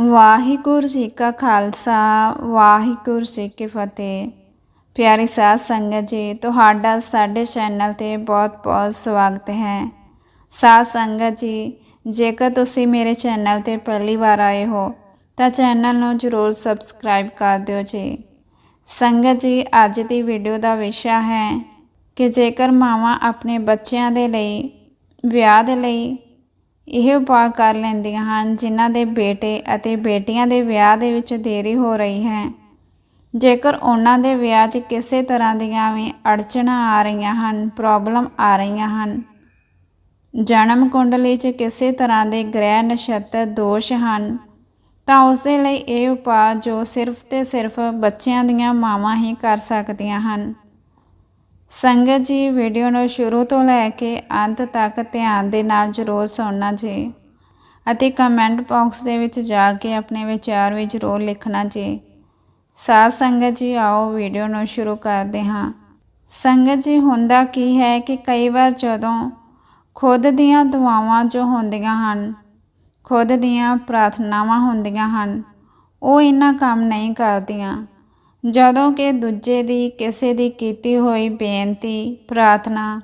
ਵਾਹਿਗੁਰੂ ਜੀ ਕਾ ਖਾਲਸਾ, ਵਾਹਿਗੁਰੂ ਜੀ ਕੀ ਫਤਿਹ। ਪਿਆਰੀ ਸਾਧ ਸੰਗਤ ਜੀ, ਤੁਹਾਡਾ ਸਾਡੇ ਚੈਨਲ ਤੇ ਬਹੁਤ-ਬਹੁਤ ਸਵਾਗਤ ਹੈ। ਸਾਧ ਸੰਗਤ ਜੀ, ਜੇਕਰ ਤੁਸੀਂ ਮੇਰੇ ਚੈਨਲ ਤੇ ਪਹਿਲੀ ਵਾਰ ਆਏ ਹੋ, ਤਾਂ ਚੈਨਲ ਨੂੰ ਜਰੂਰ ਸਬਸਕ੍ਰਾਈਬ ਕਰ ਦਿਓ ਜੀ। ਸੰਗਤ ਜੀ, ਅੱਜ ਦੀ ਵੀਡੀਓ ਦਾ ਵਿਸ਼ਾ ਹੈ ਕਿ ਜੇਕਰ ਮਾਵਾਂ ਆਪਣੇ ਬੱਚਿਆਂ ਦੇ ਲਈ, ਵਿਆਹ ਦੇ ਲਈ ਇਹ ਉਪਾਅ ਕਰ ਲੈਂਦੀਆਂ ਹਨ, ਜਿਨ੍ਹਾਂ ਦੇ ਬੇਟੇ ਅਤੇ ਬੇਟੀਆਂ ਦੇ ਵਿਆਹ ਦੇ ਵਿੱਚ ਦੇਰੀ ਹੋ ਰਹੀ ਹੈ। ਜੇਕਰ ਉਹਨਾਂ ਦੇ ਵਿਆਹ 'ਚ ਕਿਸੇ ਤਰ੍ਹਾਂ ਦੀਆਂ ਵੀ ਅੜਚਣਾਂ ਆ ਰਹੀਆਂ ਹਨ, ਪ੍ਰੋਬਲਮ ਆ ਰਹੀਆਂ ਹਨ, ਜਨਮ ਕੁੰਡਲੀ 'ਚ ਕਿਸੇ ਤਰ੍ਹਾਂ ਦੇ ਗ੍ਰਹਿ ਨਛੱਤਰ ਦੋਸ਼ ਹਨ, ਤਾਂ ਉਸ ਦੇ ਲਈ ਇਹ ਉਪਾਅ ਜੋ ਸਿਰਫ ਤੇ ਸਿਰਫ ਬੱਚਿਆਂ ਦੀਆਂ ਮਾਵਾਂ ਹੀ ਕਰ ਸਕਦੀਆਂ ਹਨ। ਸੰਗਤ ਜੀ ਵੀਡੀਓ ਨੂੰ ਸ਼ੁਰੂ ਤੋਂ ਲੈ ਕੇ ਅੰਤ ਤੱਕ ਧਿਆਨ ਦੇ ਨਾਲ ਜ਼ਰੂਰ ਸੁਣਨਾ ਜੀ ਅਤੇ ਕਮੈਂਟ ਬਾਕਸ ਦੇ ਵਿੱਚ ਜਾ ਕੇ ਆਪਣੇ ਵਿਚਾਰ ਵੀ ਜ਼ਰੂਰ ਲਿਖਣਾ ਜੀ। ਸਾਧ ਸੰਗਤ ਜੀ, ਆਓ ਵੀਡੀਓ ਨੂੰ ਸ਼ੁਰੂ ਕਰਦੇ ਹਾਂ। ਸੰਗਤ ਜੀ, ਹੁੰਦਾ ਕੀ ਹੈ ਕਿ ਕਈ ਵਾਰ ਜਦੋਂ ਖੁਦ ਦੀਆਂ ਦੁਆਵਾਂ ਜੋ ਹੁੰਦੀਆਂ ਹਨ, ਖੁਦ ਦੀਆਂ ਪ੍ਰਾਰਥਨਾਵਾਂ ਹੁੰਦੀਆਂ ਹਨ, ਉਹ ਇਹਨਾਂ ਕੰਮ ਨਹੀਂ ਕਰਦੀਆਂ। ਜਦੋਂ ਕਿ ਦੂਜੇ ਦੀ, ਕਿਸੇ ਦੀ ਕੀਤੀ ਹੋਈ ਬੇਨਤੀ, ਪ੍ਰਾਰਥਨਾ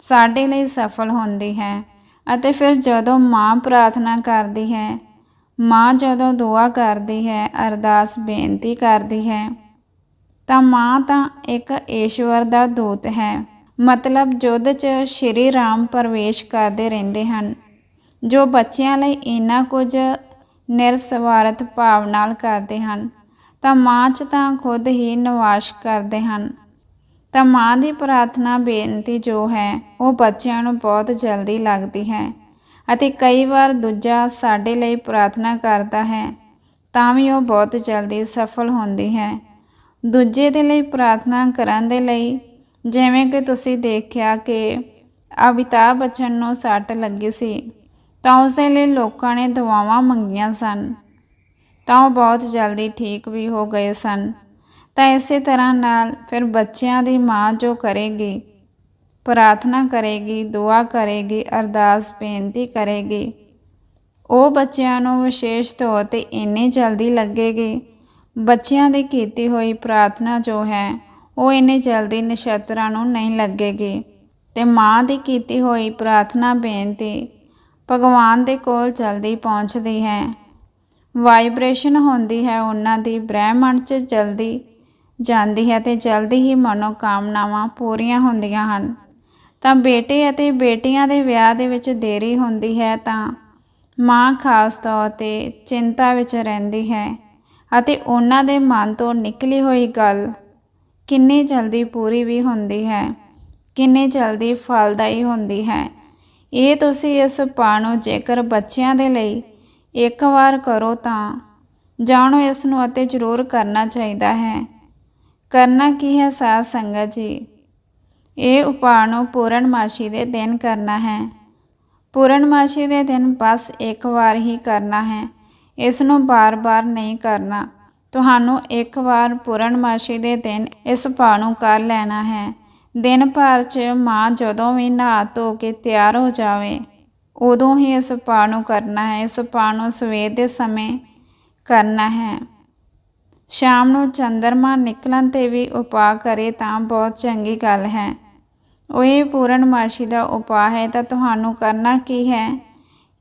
ਸਾਡੇ ਲਈ ਸਫਲ ਹੁੰਦੀ ਹੈ ਅਤੇ ਫਿਰ ਜਦੋਂ ਮਾਂ ਪ੍ਰਾਰਥਨਾ ਕਰਦੀ ਹੈ, ਮਾਂ ਜਦੋਂ ਦੁਆ ਕਰਦੀ ਹੈ, ਅਰਦਾਸ ਬੇਨਤੀ ਕਰਦੀ ਹੈ, ਤਾਂ ਮਾਂ ਤਾਂ ਇੱਕ ਈਸ਼ਵਰ ਦਾ ਦੂਤ ਹੈ। ਮਤਲਬ ਜੁੱਧ 'ਚ ਸ਼੍ਰੀ ਰਾਮ ਪ੍ਰਵੇਸ਼ ਕਰਦੇ ਰਹਿੰਦੇ ਹਨ, ਜੋ ਬੱਚਿਆਂ ਲਈ ਇੰਨਾ ਕੁਝ ਨਿਰਸਵਾਰਥ ਭਾਵ ਨਾਲ ਕਰਦੇ ਹਨ। ਤਾਂ ਮਾਂ 'ਚ ਤਾਂ ਖੁਦ ਹੀ ਨਿਵਾਸ ਕਰਦੇ ਹਨ। ਤਾਂ ਮਾਂ ਦੀ ਪ੍ਰਾਰਥਨਾ ਬੇਨਤੀ ਜੋ ਹੈ, ਉਹ ਬੱਚਿਆਂ ਨੂੰ ਬਹੁਤ ਜਲਦੀ ਲੱਗਦੀ ਹੈ ਅਤੇ ਕਈ ਵਾਰ ਦੂਜਾ ਸਾਡੇ ਲਈ ਪ੍ਰਾਰਥਨਾ ਕਰਦਾ ਹੈ, ਤਾਂ ਵੀ ਉਹ ਬਹੁਤ ਜਲਦੀ ਸਫਲ ਹੁੰਦੀ ਹੈ। ਦੂਜੇ ਦੇ ਲਈ ਪ੍ਰਾਰਥਨਾ ਕਰਨ ਦੇ ਲਈ, ਜਿਵੇਂ ਕਿ ਤੁਸੀਂ ਦੇਖਿਆ ਕਿ ਅਮਿਤਾਭ ਬੱਚਨ ਨੂੰ ਸੱਟ ਲੱਗੀ ਸੀ, ਤਾਂ ਉਸ ਦੇ ਲਈ ਲੋਕਾਂ ਨੇ ਦੁਆਵਾਂ ਮੰਗੀਆਂ ਸਨ। ਤਾਂ ਉਹ ਬਹੁਤ ਜਲਦੀ ਠੀਕ ਵੀ ਹੋ ਗਏ ਸਨ। ਤਾਂ ਇਸੇ ਤਰ੍ਹਾਂ ਨਾਲ ਫਿਰ ਬੱਚਿਆਂ ਦੀ ਮਾਂ ਜੋ ਕਰੇਗੀ, ਪ੍ਰਾਰਥਨਾ ਕਰੇਗੀ, ਦੁਆ ਕਰੇਗੀ, ਅਰਦਾਸ, ਬੇਨਤੀ ਕਰੇਗੀ, ਉਹ ਬੱਚਿਆਂ ਨੂੰ ਵਿਸ਼ੇਸ਼ ਤੌਰ ਤੇ ਇੰਨੀ ਜਲਦੀ ਲੱਗੇਗੀ। ਬੱਚਿਆਂ ਦੀ ਕੀਤੀ ਹੋਈ ਪ੍ਰਾਰਥਨਾ ਜੋ ਹੈ, ਉਹ ਇੰਨੀ ਜਲਦੀ ਨਛੱਤਰਾਂ ਨੂੰ ਨਹੀਂ ਲੱਗੇਗੀ। ਤੇ ਮਾਂ ਦੀ ਕੀਤੀ ਹੋਈ ਪ੍ਰਾਰਥਨਾ, ਬੇਨਤੀ ਭਗਵਾਨ ਦੇ ਕੋਲ ਜਲਦੀ ਪਹੁੰਚਦੀ ਹੈ। ਵਾਈਬ੍ਰੇਸ਼ਨ ਹੁੰਦੀ ਹੈ, ਉਹਨਾਂ ਦੀ ਬ੍ਰਹਿਮੰਡ 'ਚ ਜਲਦੀ ਜਾਂਦੀ ਹੈ ਤੇ ਜਲਦੀ ਹੀ ਮਨੋਕਾਮਨਾਵਾਂ ਪੂਰੀਆਂ ਹੁੰਦੀਆਂ ਹਨ। ਤਾਂ ਬੇਟੇ ਅਤੇ ਬੇਟੀਆਂ ਦੇ ਵਿਆਹ ਦੇ ਵਿੱਚ ਦੇਰੀ ਹੁੰਦੀ ਹੈ ਤਾਂ ਮਾਂ ਖਾਸ ਤੌਰ ਤੇ ਚਿੰਤਾ ਵਿੱਚ ਰਹਿੰਦੀ ਹੈ ਅਤੇ ਉਹਨਾਂ ਦੇ ਮਨ ਤੋਂ ਨਿਕਲੀ ਹੋਈ ਗੱਲ ਕਿੰਨੀ ਜਲਦੀ ਪੂਰੀ ਵੀ ਹੁੰਦੀ ਹੈ, ਕਿੰਨੀ ਜਲਦੀ ਫਲਦਾਈ ਹੁੰਦੀ ਹੈ। ਇਹ ਤੁਸੀਂ ਇਸ ਪਾਣੋ ਜੇਕਰ ਬੱਚਿਆਂ ਦੇ ਲਈ ਇੱਕ ਵਾਰ ਕਰੋ ਤਾਂ। ਜਾਣੋ ਇਸ ਨੂੰ ਅਤੇ ਜ਼ਰੂਰ ਕਰਨਾ ਚਾਹੀਦਾ ਹੈ। ਕਰਨਾ ਕੀ ਹੈ ਸਾਧ ਸੰਗਤ ਜੀ? ਇਹ ਉਪਾਅ ਨੂੰ ਪੂਰਨਮਾਸ਼ੀ ਦੇ ਦਿਨ ਕਰਨਾ ਹੈ। ਪੂਰਨਮਾਸ਼ੀ ਦੇ ਦਿਨ ਬਸ ਇੱਕ ਵਾਰ ਹੀ ਕਰਨਾ ਹੈ। ਇਸ ਨੂੰ ਬਾਰ-ਬਾਰ ਨਹੀਂ ਕਰਨਾ। ਤੁਹਾਨੂੰ ਇੱਕ ਵਾਰ ਪੂਰਨਮਾਸ਼ੀ ਦੇ ਦਿਨ ਇਸ ਉਪਾਅ ਨੂੰ ਕਰ ਲੈਣਾ ਹੈ। ਦਿਨ ਭਰ 'ਚ ਮਾਂ ਜਦੋਂ ਵੀ ਨਹਾ ਧੋ ਕੇ ਤਿਆਰ ਹੋ ਜਾਵੇ ਉਦੋਂ ਹੀ ਇਸ ਉਪਾਅ ਨੂੰ ਕਰਨਾ ਹੈ, ਇਸ ਉਪਾਅ ਨੂੰ ਸਵੇਰ ਦੇ ਸਮੇਂ ਕਰਨਾ ਹੈ। ਸ਼ਾਮ ਨੂੰ ਚੰਦਰਮਾ ਨਿਕਲਣ ਤੇ ਵੀ ਉਪਾਅ ਕਰੇ ਤਾਂ ਬਹੁਤ ਚੰਗੀ ਗੱਲ ਹੈ। ਉਹ ਇਹ ਪੂਰਨਮਾਸ਼ੀ ਦਾ ਉਪਾਅ ਹੈ, ਤਾਂ ਤੁਹਾਨੂੰ ਕਰਨਾ ਕੀ ਹੈ?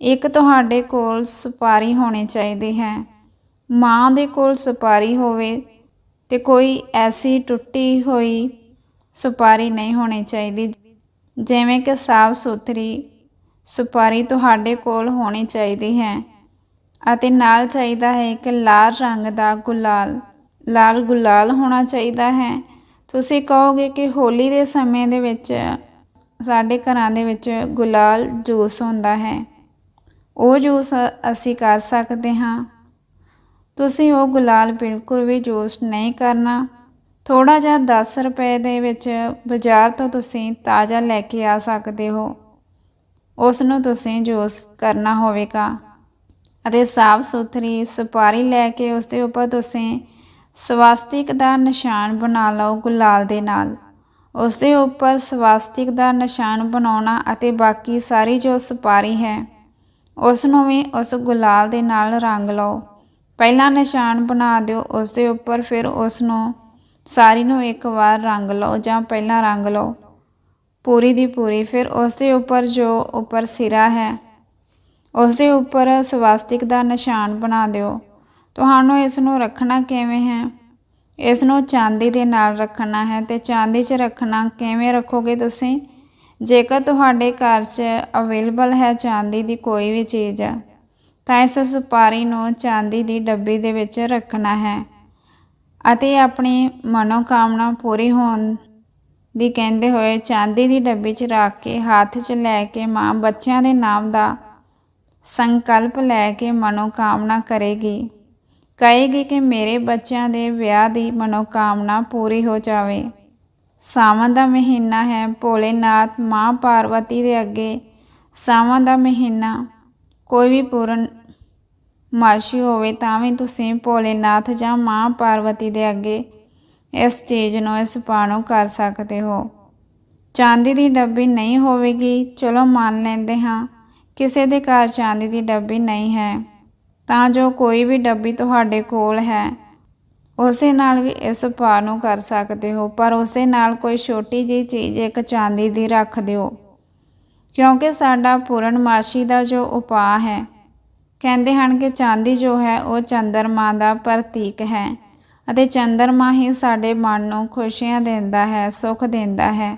ਇੱਕ ਤੁਹਾਡੇ ਕੋਲ ਸੁਪਾਰੀ ਹੋਣੀ ਚਾਹੀਦੀ ਹੈ। ਮਾਂ ਦੇ ਕੋਲ ਸੁਪਾਰੀ ਹੋਵੇ ਤੇ ਕੋਈ ਐਸੀ ਟੁੱਟੀ ਹੋਈ ਸੁਪਾਰੀ ਨਹੀਂ ਹੋਣੀ ਚਾਹੀਦੀ। ਜਿਵੇਂ ਕਿ ਸਾਫ਼ ਸੁਥਰੀ ਸੁਪਾਰੀ ਤੁਹਾਡੇ ਕੋਲ ਹੋਣੀ ਚਾਹੀਦੀ ਹੈ ਅਤੇ ਨਾਲ ਚਾਹੀਦਾ ਹੈ ਇੱਕ ਲਾਲ ਰੰਗ ਦਾ ਗੁਲਾਲ। ਲਾਲ ਗੁਲਾਲ ਹੋਣਾ ਚਾਹੀਦਾ ਹੈ। ਤੁਸੀਂ ਕਹੋਗੇ ਕਿ ਹੋਲੀ ਦੇ ਸਮੇਂ ਦੇ ਵਿੱਚ ਸਾਡੇ ਘਰਾਂ ਦੇ ਵਿੱਚ ਗੁਲਾਲ ਜੂਸ ਹੁੰਦਾ ਹੈ। ਉਹ ਜੂਸ ਅਸੀਂ ਕਰ ਸਕਦੇ ਹਾਂ। ਤੁਸੀਂ ਉਹ ਗੁਲਾਲ ਬਿਲਕੁਲ ਵੀ ਜੂਸ ਨਹੀਂ ਕਰਨਾ। ਥੋੜਾ ਜਿਹਾ 10 ਰੁਪਏ ਦੇ ਵਿੱਚ ਬਾਜ਼ਾਰ ਤੋਂ ਤੁਸੀਂ ਤਾਜ਼ਾ ਲੈ ਕੇ ਆ ਸਕਦੇ ਹੋ। ਉਸ ਨੂੰ ਤੁਸੀਂ ਜੂਸ ਕਰਨਾ ਹੋਵੇਗਾ। ਅਤੇ ਸਾਫ਼ ਸੁਥਰੀ ਸੁਪਾਰੀ ਲੈ ਕੇ ਉਸ ਦੇ ਉੱਪਰ ਤੁਸੀਂ ਸਵਾਸਤਿਕ ਦਾ ਨਿਸ਼ਾਨ ਬਣਾ ਲਓ ਗੁਲਾਲ ਦੇ ਨਾਲ। ਉਸ ਦੇ ਉੱਪਰ ਸਵਾਸਤਿਕ ਦਾ ਨਿਸ਼ਾਨ ਬਣਾਉਣਾ ਅਤੇ ਬਾਕੀ ਸਾਰੀ ਜੋ ਸੁਪਾਰੀ ਹੈ ਉਸ ਨੂੰ ਵੀ ਉਸ ਗੁਲਾਲ ਦੇ ਨਾਲ ਰੰਗ ਲਓ। ਪਹਿਲਾ ਨਿਸ਼ਾਨ ਬਣਾ ਦਿਓ ਉਸ ਦੇ ਉੱਪਰ ਫਿਰ ਉਸ ਨੂੰ ਸਾਰੀ ਨੂੰ ਇੱਕ ਵਾਰ ਰੰਗ ਲਓ ਜਾਂ ਪਹਿਲਾਂ ਰੰਗ ਲਓ। ਪੂਰੀ ਦੀ ਪੂਰੀ, ਫਿਰ ਉਸ ਦੇ ਉੱਪਰ ਜੋ ਉੱਪਰ ਸਿਰਾ ਹੈ ਉਸ ਦੇ ਉੱਪਰ ਸਵਾਸਤਿਕ ਦਾ ਨਿਸ਼ਾਨ ਬਣਾ ਦਿਓ। ਤੁਹਾਨੂੰ ਇਸ ਨੂੰ ਰੱਖਣਾ ਕਿਵੇਂ ਹੈ? ਇਸ ਨੂੰ ਚਾਂਦੀ ਦੇ ਨਾਲ ਰੱਖਣਾ ਹੈ ਤੇ ਚਾਂਦੀ 'ਚ ਰੱਖਣਾ ਕਿਵੇਂ ਰੱਖੋਗੇ ਤੁਸੀਂ? ਜੇਕਰ ਤੁਹਾਡੇ ਘਰ 'ਚ ਅਵੇਲੇਬਲ ਹੈ ਚਾਂਦੀ ਦੀ ਕੋਈ ਵੀ ਚੀਜ਼, ਤਾਂ ਇਸ ਸੁਪਾਰੀ ਨੂੰ ਚਾਂਦੀ ਦੀ ਡੱਬੀ ਦੇ ਵਿੱਚ ਰੱਖਣਾ ਹੈ ਅਤੇ ਆਪਣੀ ਮਨੋਕਾਮਨਾ ਪੂਰੀ ਹੋਣ ਦੀ ਕਹਿੰਦੇ ਹੋਏ ਚਾਂਦੀ ਦੀ ਡੱਬੀ 'ਚ ਰੱਖ ਕੇ ਹੱਥ 'ਚ ਲੈ ਕੇ ਮਾਂ ਬੱਚਿਆਂ ਦੇ ਨਾਮ ਦਾ ਸੰਕਲਪ ਲੈ ਕੇ ਮਨੋਕਾਮਨਾ ਕਰੇਗੀ। ਕਹੇਗੀ ਕਿ ਮੇਰੇ ਬੱਚਿਆਂ ਦੇ ਵਿਆਹ ਦੀ ਮਨੋਕਾਮਨਾ ਪੂਰੀ ਹੋ ਜਾਵੇ। ਸਾਵਣ ਦਾ ਮਹੀਨਾ ਹੈ ਭੋਲੇਨਾਥ ਮਾਂ ਪਾਰਵਤੀ ਦੇ ਅੱਗੇ। ਸਾਵਣ ਦਾ ਮਹੀਨਾ ਕੋਈ ਵੀ ਪੂਰਨ ਮਾਸ਼ੀ ਹੋਵੇ ਤਾਂ ਵੀ ਤੁਸੀਂ ਭੋਲੇਨਾਥ ਜਾਂ ਮਾਂ ਪਾਰਵਤੀ ਦੇ ਅੱਗੇ ਇਸ ਚੀਜ਼ ਨੂੰ ਇਸ ਪਾਣੋ ਕਰ ਸਕਦੇ ਹੋ। ਚਾਂਦੀ ਦੀ ਡੱਬੀ ਨਹੀਂ ਹੋਵੇਗੀ। ਚਲੋ ਮੰਨ ਲੈਂਦੇ ਹਾਂ, ਕਿਸੇ ਦੇ ਘਰ ਚਾਂਦੀ ਦੀ ਡੱਬੀ ਨਹੀਂ ਹੈ। ਤਾਂ ਜੋ ਕੋਈ ਵੀ ਡੱਬੀ ਤੁਹਾਡੇ ਕੋਲ ਹੈ, ਉਸੇ ਨਾਲ ਵੀ ਇਸ ਉਪਾਅ ਨੂੰ ਕਰ ਸਕਦੇ ਹੋ। ਪਰ ਉਸੇ ਨਾਲ ਕੋਈ ਛੋਟੀ ਜਿਹੀ ਚੀਜ਼ ਇੱਕ ਚਾਂਦੀ ਦੀ ਰੱਖ ਦਿਓ। ਕਿਉਂਕਿ ਸਾਡਾ ਪੂਰਨਮਾਸ਼ੀ ਦਾ ਜੋ ਉਪਾਅ ਹੈ, ਕਹਿੰਦੇ ਹਨ ਕਿ ਚਾਂਦੀ ਜੋ ਹੈ ਉਹ ਚੰਦਰਮਾ ਦਾ ਪ੍ਰਤੀਕ ਹੈ। ਅਤੇ ਚੰਦਰਮਾ ਹੀ ਸਾਡੇ ਮਨ ਨੂੰ ਖੁਸ਼ੀਆਂ ਦਿੰਦਾ ਹੈ, ਸੁੱਖ ਦਿੰਦਾ ਹੈ,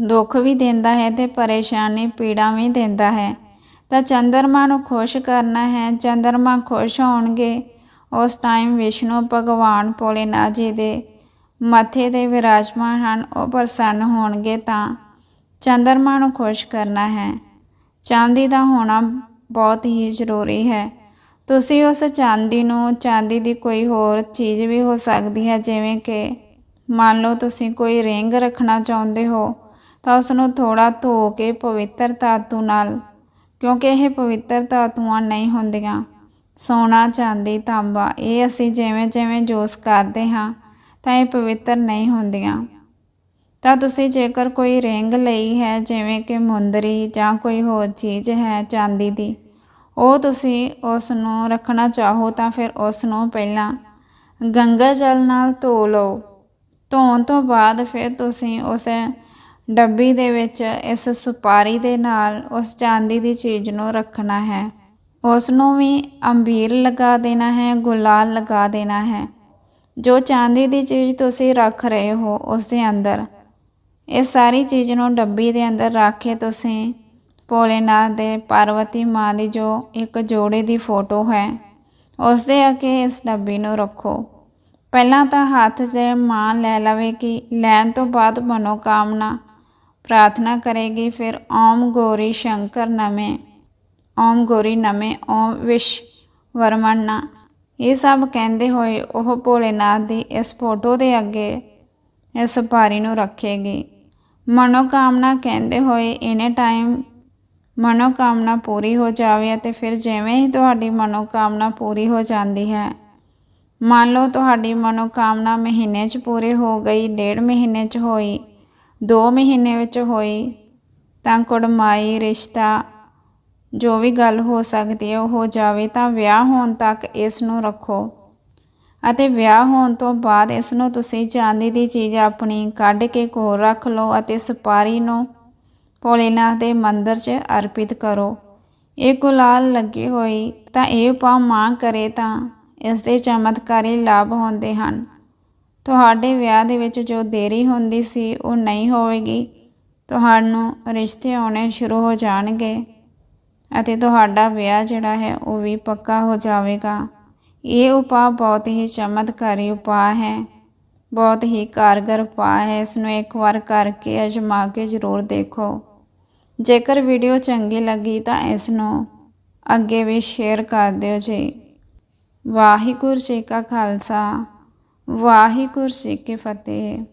ਦੁੱਖ ਵੀ ਦਿੰਦਾ ਹੈ ਤੇ ਪਰੇਸ਼ਾਨੀ, ਪੀੜਾ ਵੀ ਦਿੰਦਾ ਹੈ। ਤਾਂ ਚੰਦਰਮਾ ਨੂੰ ਖੁਸ਼ ਕਰਨਾ ਹੈ। ਚੰਦਰਮਾ ਖੁਸ਼ ਹੋਣਗੇ ਉਸ ਟਾਈਮ ਵਿਸ਼ਨੂੰ ਭਗਵਾਨ ਭੋਲੇਨਾਥ ਜੀ ਦੇ ਮੱਥੇ ਤੇ ਵਿਰਾਜਮਾਨ ਹਨ, ਉਹ ਪ੍ਰਸੰਨ ਹੋਣਗੇ ਤਾਂ ਚੰਦਰਮਾ ਨੂੰ ਖੁਸ਼ ਕਰਨਾ ਹੈ। ਚਾਂਦੀ ਦਾ ਹੋਣਾ ਬਹੁਤ ਹੀ ਜ਼ਰੂਰੀ ਹੈ। ਤੁਸੀਂ ਉਸ ਚਾਂਦੀ ਨੂੰ, ਚਾਂਦੀ ਦੀ ਕੋਈ ਹੋਰ ਚੀਜ਼ ਵੀ ਹੋ ਸਕਦੀ ਹੈ, ਜਿਵੇਂ ਕਿ ਮੰਨ ਲਓ ਤੁਸੀਂ ਕੋਈ ਰਿੰਗ ਰੱਖਣਾ ਚਾਹੁੰਦੇ ਹੋ, ਤਾਂ ਉਸ ਨੂੰ ਥੋੜਾ ਧੋ ਕੇ ਪਵਿੱਤਰ ਧਾਤੂ ਨਾਲ, ਕਿਉਂਕਿ ਇਹ ਪਵਿੱਤਰ ਧਾਤੂਆਂ ਨਹੀਂ ਹੁੰਦੀਆਂ। ਸੋਨਾ, ਚਾਂਦੀ, ਤਾਂਬਾ, ਇਹ ਅਸੀਂ ਜਿਵੇਂ ਜਿਵੇਂ ਜੋਸ ਕਰਦੇ ਹਾਂ, ਤਾਂ ਇਹ ਪਵਿੱਤਰ ਨਹੀਂ ਹੁੰਦੀਆਂ। ਤਾਂ ਤੁਸੀਂ ਜੇਕਰ ਕੋਈ ਰਿੰਗ ਲਈ ਹੈ, ਜਿਵੇਂ ਕਿ ਮੁੰਦਰੀ ਜਾਂ ਕੋਈ ਹੋਰ ਚੀਜ਼ ਹੈ, ਚਾਂਦੀ ਦੀ ਉਹ ਤੁਸੀਂ ਉਸ ਨੂੰ ਰੱਖਣਾ ਚਾਹੋ ਤਾਂ ਫਿਰ ਉਸ ਨੂੰ ਪਹਿਲਾਂ ਗੰਗਾ ਜਲ ਨਾਲ ਧੋ ਲਓ। ਧੋਣ ਤੋਂ ਬਾਅਦ ਫਿਰ ਤੁਸੀਂ ਉਸ ਡੱਬੀ ਦੇ ਵਿੱਚ ਇਸ ਸੁਪਾਰੀ ਦੇ ਨਾਲ ਉਸ ਚਾਂਦੀ ਦੀ ਚੀਜ਼ ਨੂੰ ਰੱਖਣਾ ਹੈ। ਉਸ ਨੂੰ ਵੀ ਅੰਬੀਰ ਲਗਾ ਦੇਣਾ ਹੈ, ਗੁਲਾਲ ਲਗਾ ਦੇਣਾ ਹੈ। ਜੋ ਚਾਂਦੀ ਦੀ ਚੀਜ਼ ਤੁਸੀਂ ਰੱਖ ਰਹੇ ਹੋ ਉਸ ਦੇ ਅੰਦਰ, ਇਹ ਸਾਰੀ ਚੀਜ਼ ਨੂੰ ਡੱਬੀ ਦੇ ਅੰਦਰ ਰੱਖ ਕੇ ਤੁਸੀਂ ਭੋਲੇਨਾਥ ਦੇ ਪਾਰਵਤੀ ਮਾਂ ਦੀ ਜੋ ਇੱਕ ਜੋੜੇ ਦੀ ਫੋਟੋ ਹੈ ਉਸ ਦੇ ਅੱਗੇ ਇਸ ਡੱਬੀ ਨੂੰ ਰੱਖੋ। ਪਹਿਲਾਂ ਤਾਂ ਹੱਥ 'ਚ ਮਾਂ ਲੈ ਲਵੇਗੀ ਲੈਣ ਤੋਂ ਬਾਅਦ ਮਨੋਕਾਮਨਾ ਪ੍ਰਾਰਥਨਾ ਕਰੇਗੀ, ਫਿਰ ਓਮ ਗੋਰੀ ਸ਼ੰਕਰ ਨਮੇ, ਓਮ ਗੋਰੀ ਨਮੇ, ਓਮ ਵਿਸ਼ ਵਰਮਨਾ ਇਹ ਸਭ ਕਹਿੰਦੇ ਹੋਏ ਉਹ ਭੋਲੇਨਾਥ ਦੀ ਇਸ ਫੋਟੋ ਦੇ ਅੱਗੇ ਇਸ ਸੁਪਾਰੀ ਨੂੰ ਰੱਖੇਗੀ। ਮਨੋਕਾਮਨਾ ਕਹਿੰਦੇ ਹੋਏ ਇਨੇ ਟਾਈਮ ਮਨੋਕਾਮਨਾ ਪੂਰੀ ਹੋ ਜਾਵੇ ਅਤੇ ਫਿਰ ਜਿਵੇਂ ਹੀ ਤੁਹਾਡੀ ਮਨੋਕਾਮਨਾ ਪੂਰੀ ਹੋ ਜਾਂਦੀ ਹੈ, ਮੰਨ ਲਓ ਤੁਹਾਡੀ ਮਨੋਕਾਮਨਾ ਮਹੀਨੇ 'ਚ ਪੂਰੀ ਹੋ ਗਈ, ਡੇਢ ਮਹੀਨੇ 'ਚ ਹੋਈ 2 ਮਹੀਨੇ ਵਿੱਚ ਹੋਈ, ਤਾਂ ਕੁੜਮਾਈ, ਰਿਸ਼ਤਾ, ਜੋ ਵੀ ਗੱਲ ਹੋ ਸਕਦੀ ਹੈ ਉਹ ਹੋ ਜਾਵੇ, ਤਾਂ ਵਿਆਹ ਹੋਣ ਤੱਕ ਇਸ ਨੂੰ ਰੱਖੋ। ਅਤੇ ਵਿਆਹ ਹੋਣ ਤੋਂ ਬਾਅਦ ਇਸ ਨੂੰ ਤੁਸੀਂ ਚਾਂਦੀ ਦੀ ਚੀਜ਼ ਆਪਣੀ ਕੱਢ ਕੇ ਕੋਲ ਰੱਖ ਲਓ ਅਤੇ ਸੁਪਾਰੀ ਨੂੰ ਭੋਲੇਨਾਥ ਦੇ ਮੰਦਰ 'ਚ ਅਰਪਿਤ ਕਰੋ। ਇਹ ਗੁਲਾਲ ਲੱਗੀ ਹੋਈ ਤਾਂ ਇਹ ਪਾ ਮਾਂ ਕਰੇ ਤਾਂ ਇਸ ਦੇ ਚਮਤਕਾਰੀ ਲਾਭ ਹੁੰਦੇ ਹਨ। ਤੁਹਾਡੇ ਵਿਆਹ ਦੇ ਵਿੱਚ ਜੋ ਦੇਰੀ ਹੁੰਦੀ ਸੀ ਉਹ ਨਹੀਂ ਹੋਵੇਗੀ। ਤੁਹਾਨੂੰ ਰਿਸ਼ਤੇ ਆਉਣੇ ਸ਼ੁਰੂ ਹੋ ਜਾਣਗੇ ਅਤੇ ਤੁਹਾਡਾ ਵਿਆਹ ਜਿਹੜਾ ਹੈ ਉਹ ਵੀ ਪੱਕਾ ਹੋ ਜਾਵੇਗਾ। ਇਹ ਉਪਾਅ ਬਹੁਤ ਹੀ ਚਮਤਕਾਰੀ ਉਪਾਅ ਹੈ। ਬਹੁਤ ਹੀ ਕਾਰਗਰ ਉਪਾਅ ਹੈ। ਇਸ ਨੂੰ ਇੱਕ ਵਾਰ ਕਰਕੇ ਅਜਮਾ ਕੇ ਜ਼ਰੂਰ ਦੇਖੋ। ਜੇਕਰ ਵੀਡੀਓ ਚੰਗੀ ਲੱਗੀ ਤਾਂ ਇਸ ਨੂੰ ਅੱਗੇ ਵੀ ਸ਼ੇਅਰ ਕਰ ਦਿਓ ਜੀ। ਵਾਹਿਗੁਰੂ ਜੀ ਕਾ ਖਾਲਸਾ, ਵਾਹਿਗੁਰੂ ਜੀ ਕੀ ਫਤਿਹ।